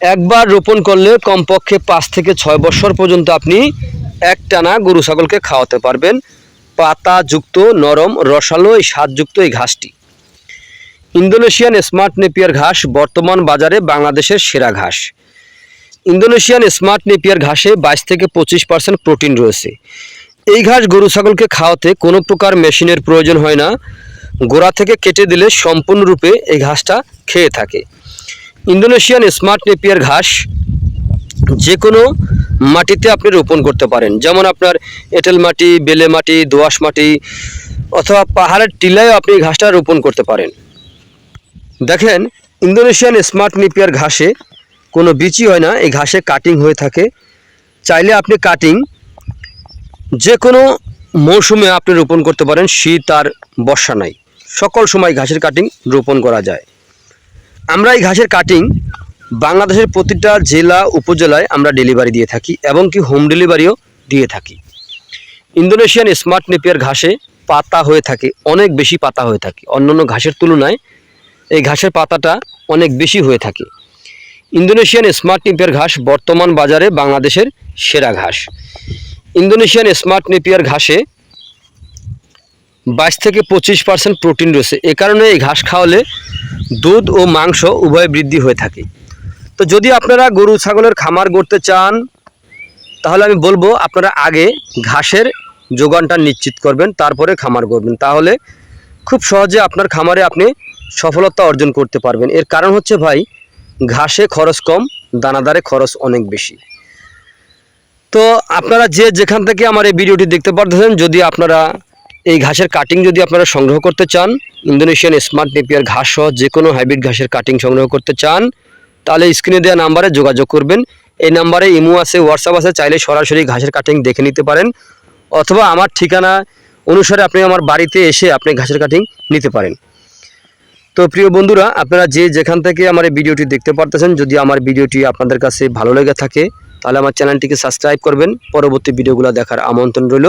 একবার রোপণ করলে কমপক্ষে পাঁচ থেকে ছয় বছর পর্যন্ত আপনি একটানা গরু ছাগলকে খাওয়াতে পারবেন। পাতাযুক্ত, নরম, রসালো এই স্বাদযুক্ত এই ঘাসটি। ইন্দোনেশিয়ান স্মার্ট নেপিয়ার ঘাস বর্তমান বাজারে বাংলাদেশের সেরা ঘাস। ইন্দোনেশিয়ান স্মার্ট নেপিয়ার ঘাসে বাইশ থেকে পঁচিশ পার্সেন্ট প্রোটিন রয়েছে। এই ঘাস গরু ছাগলকে খাওয়াতে কোনো প্রকার মেশিনের প্রয়োজন হয় না। গোড়া থেকে কেটে দিলে সম্পূর্ণরূপে এই ঘাসটা খেয়ে থাকে। ইন্দোনেশিয়ান স্মার্ট নেপিয়ার ঘাস যে কোনো মাটিতে আপনি রোপণ করতে পারেন। যেমন আপনার এঁটেল মাটি, বেলে মাটি দোআঁশ মাটি অথবা পাহাড়ের টিলায়ও আপনি ঘাসটা রোপণ করতে পারেন। দেখেন, ইন্দোনেশিয়ান স্মার্ট নেপিয়ার ঘাসে কোনো বিচি হয় না, এই ঘাসে কাটিং হয়ে থাকে। চাইলে আপনি কাটিং যে কোনো মৌসুমে আপনি রোপণ করতে পারেন, শীত আর বর্ষা নাই। সকল সময় ঘাসের কাটিং রোপণ করা যায়। আমরা এই ঘাসের কাটিং বাংলাদেশের প্রতিটা জেলা, উপজেলায় আমরা ডেলিভারি দিয়ে থাকি এবং কি হোম ডেলিভারিও দিয়ে থাকি। ইন্দোনেশিয়ান স্মার্ট নেপিয়ার ঘাসে পাতা হয়ে থাকে, অনেক বেশি পাতা হয়ে থাকে। অন্যান্য ঘাসের তুলনায় এই ঘাসের পাতাটা অনেক বেশি হয়ে থাকে। ইন্দোনেশিয়ান স্মার্ট নেপিয়ার ঘাস বর্তমান বাজারে বাংলাদেশের সেরা ঘাস। ইন্দোনেশিয়ান স্মার্ট নেপিয়ার ঘাসে বাইশ থেকে পঁচিশ পার্সেন্ট প্রোটিন রয়েছে। এ কারণে এই ঘাস খাওয়ালে দুধ ও মাংস উভয় বৃদ্ধি হয়ে থাকে। তো যদি আপনারা গরু, ছাগলের খামার গড়তে চান, তাহলে আমি বলব আপনারা আগে ঘাসের যোগানটা নিশ্চিত করবেন, তারপরে খামার করবেন তাহলে খুব সহজে আপনার খামারে আপনি সফলতা অর্জন করতে পারবেন। এর কারণ হচ্ছে ভাই, ঘাসে খরচ কম, দানাদারে খরচ অনেক বেশি। তো আপনারা যে যেখান থেকে আমার এই ভিডিওটি দেখতে পারতেছেন, যদি আপনারা এই ঘাসের কাটিং যদি আপনারা সংগ্রহ করতে চান, ইন্দোনেশিয়ান স্মার্ট নেপিয়ার ঘাস সহ যে কোনো হাইব্রিড ঘাসের কাটিং সংগ্রহ করতে চান, তাহলে স্ক্রিনে দেওয়া নাম্বারে যোগাযোগ করবেন। এই নাম্বারে ইমো আছে হোয়াটসঅ্যাপ আছে, চাইলে সরাসরি ঘাসের কাটিং দেখে নিতে পারেন। অথবা আমার ঠিকানা অনুসারে আপনি আমার বাড়িতে এসে আপনি ঘাসের কাটিং নিতে পারেন। তো প্রিয় বন্ধুরা, আপনারা যে যেখান থেকে আমার এই ভিডিওটি দেখতে পারতেছেন, যদি আমার ভিডিওটি আপনাদের কাছে ভালো লেগে থাকে, তাহলে আমার চ্যানেলটিকে সাবস্ক্রাইব করবেন। পরবর্তী ভিডিওগুলো দেখার আমন্ত্রণ রইল।